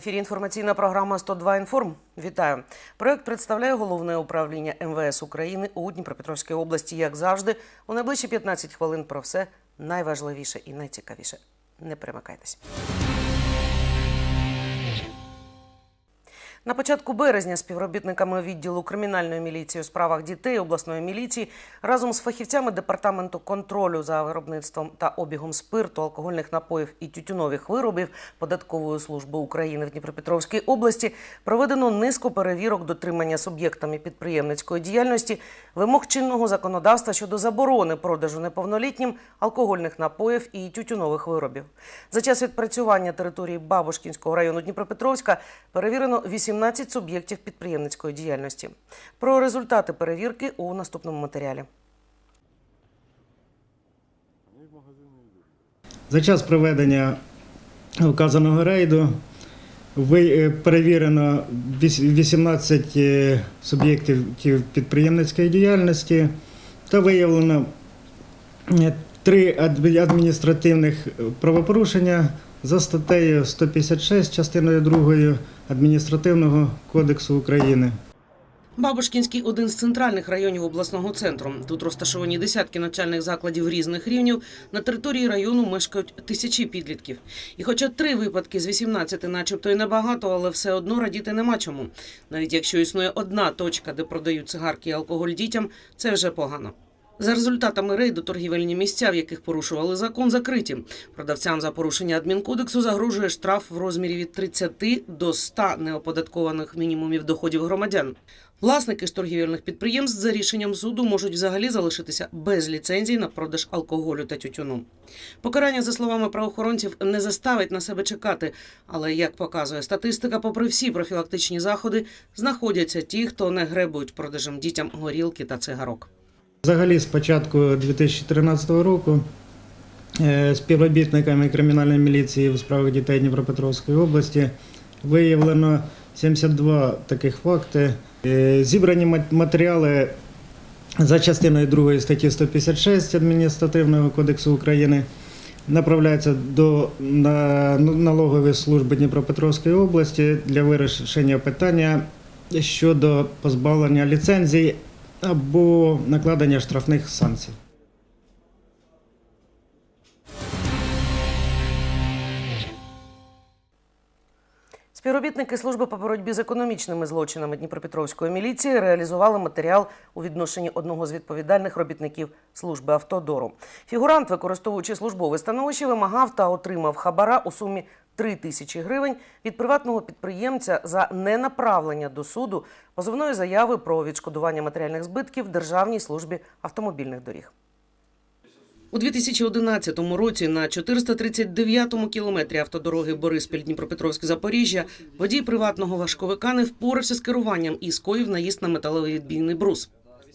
ефірі інформаційна програма «102 інформ. Вітаю. Проект представляє головне управління МВС України у Дніпропетровській області. Як завжди, у найближчі 15 хвилин про все найважливіше і найцікавіше. Не перемикайтесь. На початку березня співробітниками відділу кримінальної міліції у справах дітей обласної міліції разом з фахівцями департаменту контролю за виробництвом та обігом спирту, алкогольних напоїв і тютюнових виробів податкової служби України в Дніпропетровській області проведено низку перевірок дотримання суб'єктами підприємницької діяльності вимог чинного законодавства щодо заборони продажу неповнолітнім алкогольних напоїв і тютюнових виробів. За час відпрацювання території Бабушкінського району Дніпропетровська перевірено 18 суб'єктів підприємницької діяльності. Про результати перевірки у наступному матеріалі. За час проведення вказаного рейду е, перевірено 18 е, суб'єктів підприємницької діяльності та виявлено е, три адміністративних правопорушення за статтею 156 частиною 2 Адміністративного кодексу України. Бабушкінський один з центральних районів обласного центру. Тут розташовані десятки навчальних закладів різних рівнів. На території району мешкають тисячі підлітків. І хоча три випадки з 18 начебто і небагато, але все одно радіти нема чому. Навіть якщо існує одна точка, де продають цигарки і алкоголь дітям, це вже погано. За результатами рейду торгівельні місця, в яких порушували закон, закриті. Продавцям за порушення адмінкодексу загрожує штраф в розмірі від 30 до 100 неоподаткованих мінімумів доходів громадян. Власники ж торгівельних підприємств за рішенням суду можуть взагалі залишитися без ліцензій на продаж алкоголю та тютюну. Покарання, за словами правоохоронців, не заставить на себе чекати. Але як показує статистика, попри всі профілактичні заходи, знаходяться ті, хто не гребують продажем дітям горілки та цигарок. Взагалі, з початку 2013 року е, співробітниками кримінальної міліції у справах дітей Дніпропетровської області виявлено 72 таких факти. Е, Зібрані ма- матеріали за частиною 2 статті 156 Адміністративного кодексу України направляються до на- налогової служби Дніпропетровської області для вирішення питання щодо позбавлення ліцензій або накладення штрафних санкцій. Співробітники служби по боротьбі з економічними злочинами Дніпропетровської міліції реалізували матеріал у відношенні одного з відповідальних робітників служби автодору. Фігурант, використовуючи службове становище, вимагав та отримав хабара у сумі 3 тисячі гривень від приватного підприємця за ненаправлення до суду позовної заяви про відшкодування матеріальних збитків Державній службі автомобільних доріг. У 2011 році на 439-му кілометрі автодороги Бориспіль-Дніпропетровськ-Запоріжжя водій приватного важковика не впорався з керуванням і скоїв наїзд на металевий відбійний брус.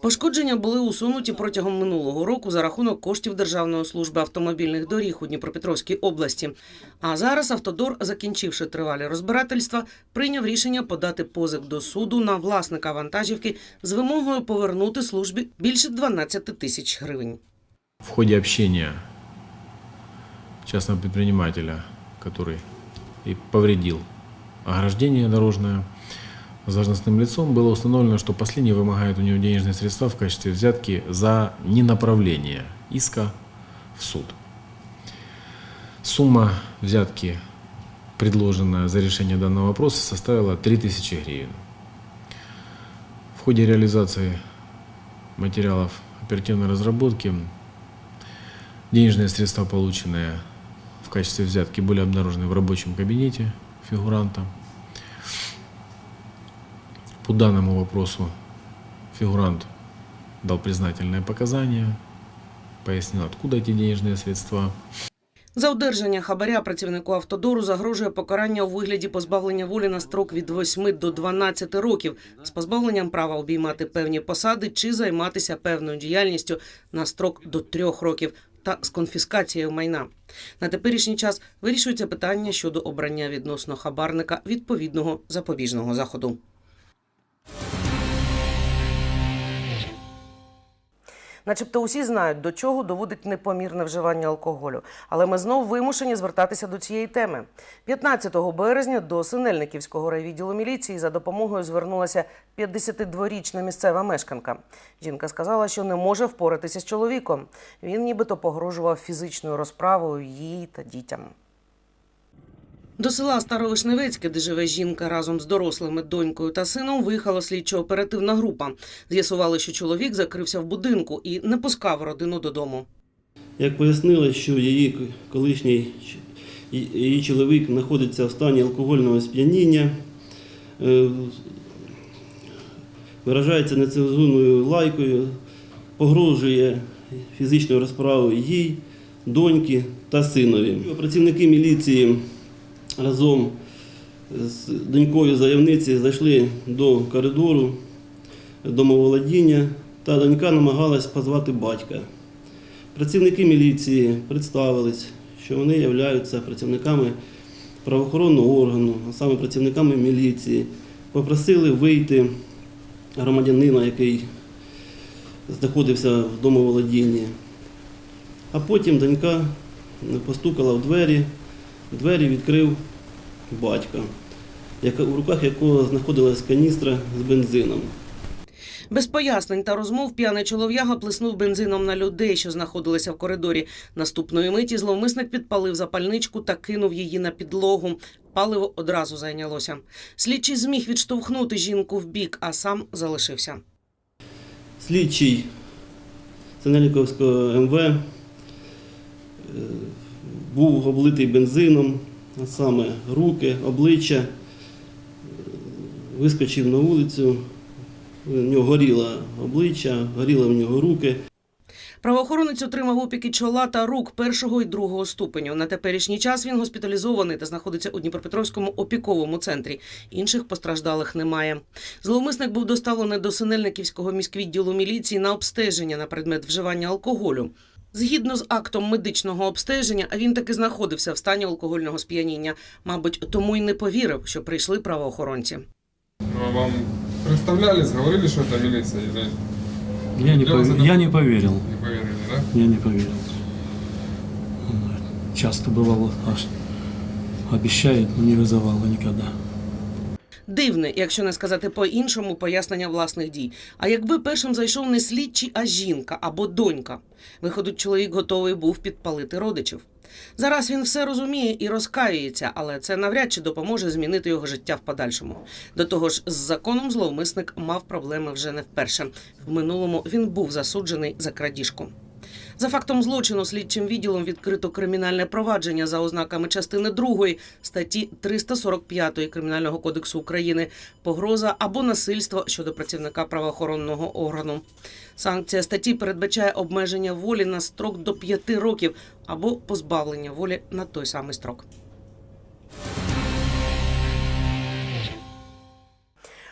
Пошкодження були усунуті протягом минулого року за рахунок коштів Державної служби автомобільних доріг у Дніпропетровській області. А зараз автодор, закінчивши тривалі розбирательства, прийняв рішення подати позов до суду на власника вантажівки з вимогою повернути службі більше 12 тисяч гривень. В ходе общения частного предпринимателя, который и повредил ограждение дорожное, с должностным лицом было установлено, что последний вымогает у него денежные средства в качестве взятки за ненаправление иска в суд. Сумма взятки, предложенная за решение данного вопроса, составила 3000 гривен. В ходе реализации материалов оперативной разработки Денежные средства, полученные в качестве взятки, были обнаружены в рабочем кабинете фигуранта. По данному вопросу фигурант дал признательные показания, пояснил, откуда эти денежные средства. За одержання хабаря працівнику автодору загрожує покарання у вигляді позбавлення волі на строк від 8 до 12 років з позбавленням права обіймати певні посади чи займатися певною діяльністю на строк до 3 років та з конфіскацією майна. На теперішній час вирішується питання щодо обрання відносно хабарника відповідного запобіжного заходу. Начебто усі знають, до чого доводить непомірне вживання алкоголю. Але ми знов вимушені звертатися до цієї теми. 15 березня до Синельниківського райвідділу міліції за допомогою звернулася 52-річна місцева мешканка. Жінка сказала, що не може впоратися з чоловіком. Він нібито погрожував фізичною розправою їй та дітям. До села Старовишневецьке, де живе жінка разом з дорослими донькою та сином, виїхала слідчо-оперативна група. З'ясували, що чоловік закрився в будинку і не пускав родину додому. Як пояснили, що її колишній її чоловік знаходиться в стані алкогольного сп'яніння, е, виражається нецензурною лайкою, погрожує фізичною розправою їй, доньки та синові. Працівники міліції разом з донькою заявниці зайшли до коридору домоволодіння, та донька намагалась позвати батька. Працівники міліції представились, що вони являються працівниками правоохоронного органу, а саме працівниками міліції. Попросили вийти громадянина, який знаходився в домоволодінні. А потім донька постукала в двері, двері відкрив батька, в руках якого знаходилась каністра з бензином. Без пояснень та розмов п'яний чолов'яга плеснув бензином на людей, що знаходилися в коридорі. Наступної миті зловмисник підпалив запальничку та кинув її на підлогу. Паливо одразу зайнялося. Слідчий зміг відштовхнути жінку в бік, а сам залишився. Слідчий Синельниковського МВ е, був облитий бензином, а саме руки, обличчя, вискочив на вулицю, в нього горіло обличчя, горіли в нього руки. Правоохоронець отримав опіки чола та рук першого і другого ступеню. На теперішній час він госпіталізований та знаходиться у Дніпропетровському опіковому центрі. Інших постраждалих немає. Зловмисник був доставлений до Синельниківського міськвідділу міліції на обстеження на предмет вживання алкоголю. Згідно з актом медичного обстеження, а він таки знаходився в стані алкогольного сп'яніння. Мабуть, тому й не повірив, що прийшли правоохоронці. Ну, а вам представлялись, говорили, что это милиция или Я не, Я пов- задам- я не поверил. не поверили, да? Я не поверил. Часто бывало, аж обещает, но не вызывало никогда. Дивне, якщо не сказати по-іншому, пояснення власних дій. А якби першим зайшов не слідчий, а жінка або донька. Виходить, чоловік готовий був підпалити родичів. Зараз він все розуміє і розкаюється, але це навряд чи допоможе змінити його життя в подальшому. До того ж, з законом зловмисник мав проблеми вже не вперше. В минулому він був засуджений за крадіжку. За фактом злочину слідчим відділом відкрито кримінальне провадження за ознаками частини 2 статті 345 Кримінального кодексу України погроза або насильство щодо працівника правоохоронного органу. Санкція статті передбачає обмеження волі на строк до 5 років або позбавлення волі на той самий строк.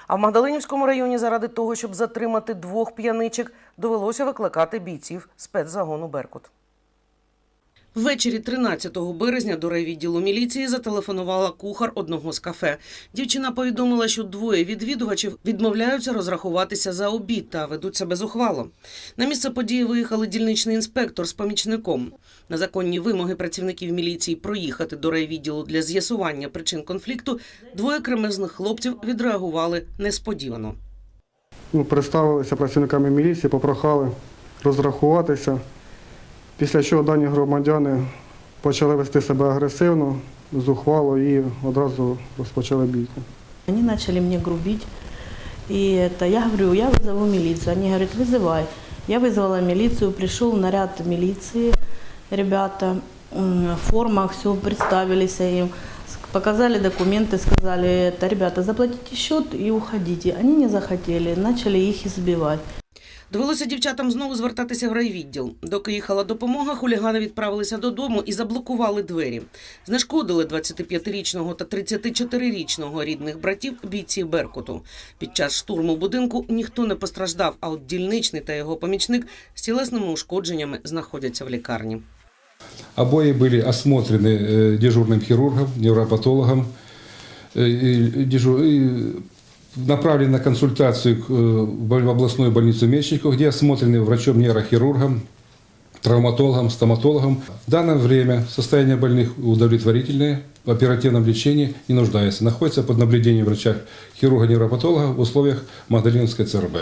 А в Магдалинівському районі заради того, щоб затримати двох п'яничок, довелося викликати бійців спецзагону Беркут. Ввечері 13 березня до райвідділу міліції зателефонувала кухар одного з кафе. Дівчина повідомила, що двоє відвідувачів відмовляються розрахуватися за обід та ведуть себе зухвало. На місце події виїхали дільничний інспектор з помічником. На законні вимоги працівників міліції проїхати до райвідділу для з'ясування причин конфлікту двоє кремезних хлопців відреагували несподівано Ну, представилися працівниками міліції, попрохали розрахуватися. Після чого дані громадяни почали вести себе агресивно, зухвало і одразу розпочали бійку. Они начали мне грубить. И это я говорю, я вызову милицию. Они говорят, вызывай. Я вызвала милицию, пришел наряд милиции, ребята м, в формах, все, представились им, с- показали документы, сказали, это, ребята, заплатите счет и уходите. Они не захотели, начали их избивать. Довелося дівчатам знову звертатися в райвідділ. Доки їхала допомога, хулігани відправилися додому і заблокували двері. Знешкодили 25-річного та 34-річного рідних братів бійців Беркуту. Під час штурму будинку ніхто не постраждав, а от дільничний та його помічник з тілесними ушкодженнями знаходяться в лікарні. Обои были осмотрены э, дежурным хирургом, невропатологом. Э, и дежур- и направлен на консультацию к, э, в областную больницу Мечников, где осмотрены врачом-нейрохирургом, травматологом, стоматологом. В данное время состояние больных удовлетворительное, в оперативном лечении не нуждается. Находится под наблюдением врача-хирурга-невропатолога в условиях Магдалиновской ЦРБ.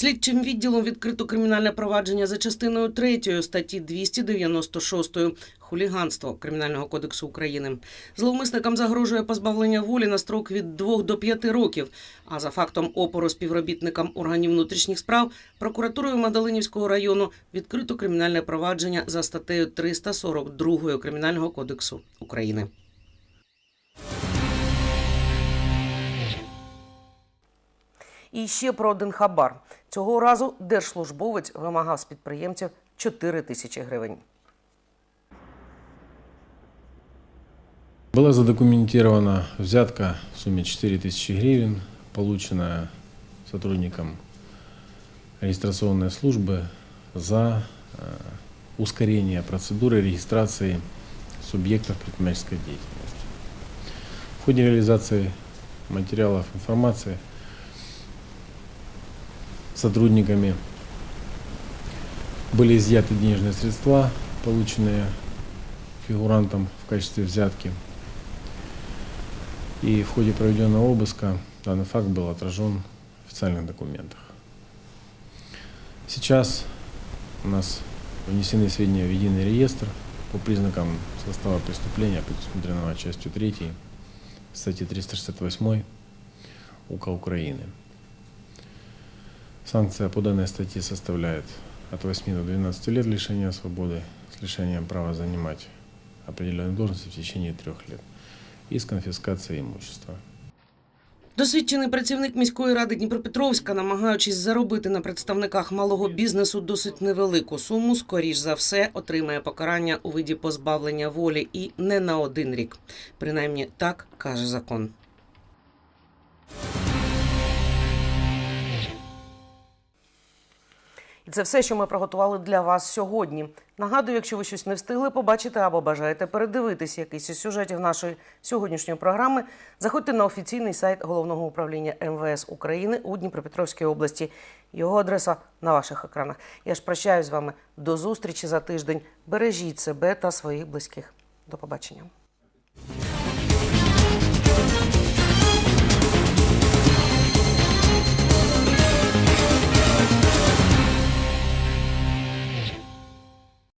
Слідчим відділом відкрито кримінальне провадження за частиною 3 статті 296 хуліганство Кримінального кодексу України. Зловмисникам загрожує позбавлення волі на строк від 2 до 5 років. А за фактом опору співробітникам органів внутрішніх справ прокуратурою Мадалинівського району відкрито кримінальне провадження за статтею 342 Кримінального кодексу України. І ще про один хабар. Цього разу держслужбовець вимагав з підприємців 4 тисячі гривень. Была задокументирована взятка в сумме 4000 гривен, полученная сотрудником регистрационной службы за э, ускорение процедуры регистрации субъектов предпринимательской деятельности. В ходе реализации материалов информации Сотрудниками были изъяты денежные средства, полученные фигурантом в качестве взятки. И в ходе проведенного обыска данный факт был отражен в официальных документах. Сейчас у нас внесены сведения в единый реестр по признакам состава преступления, предусмотренного частью 3 статьи 368 УК Украины. Санкция по данной статье составляет от 8 до 12 лет лишения свободы с лишением права занимать определенные должности в течение трех лет и с конфискацией имущества. Досвідчений працівник міської ради Дніпропетровська, намагаючись заробити на представниках малого бізнесу досить невелику суму, скоріш за все отримає покарання у виді позбавлення волі і не на один рік. Принаймні так каже закон. І це все, що ми приготували для вас сьогодні. Нагадую, якщо ви щось не встигли побачити або бажаєте передивитись якийсь із сюжетів нашої сьогоднішньої програми, заходьте на офіційний сайт головного управління МВС України у Дніпропетровській області. Його адреса на ваших екранах. Я ж прощаюсь з вами до зустрічі за тиждень. Бережіть себе та своїх близьких. До побачення.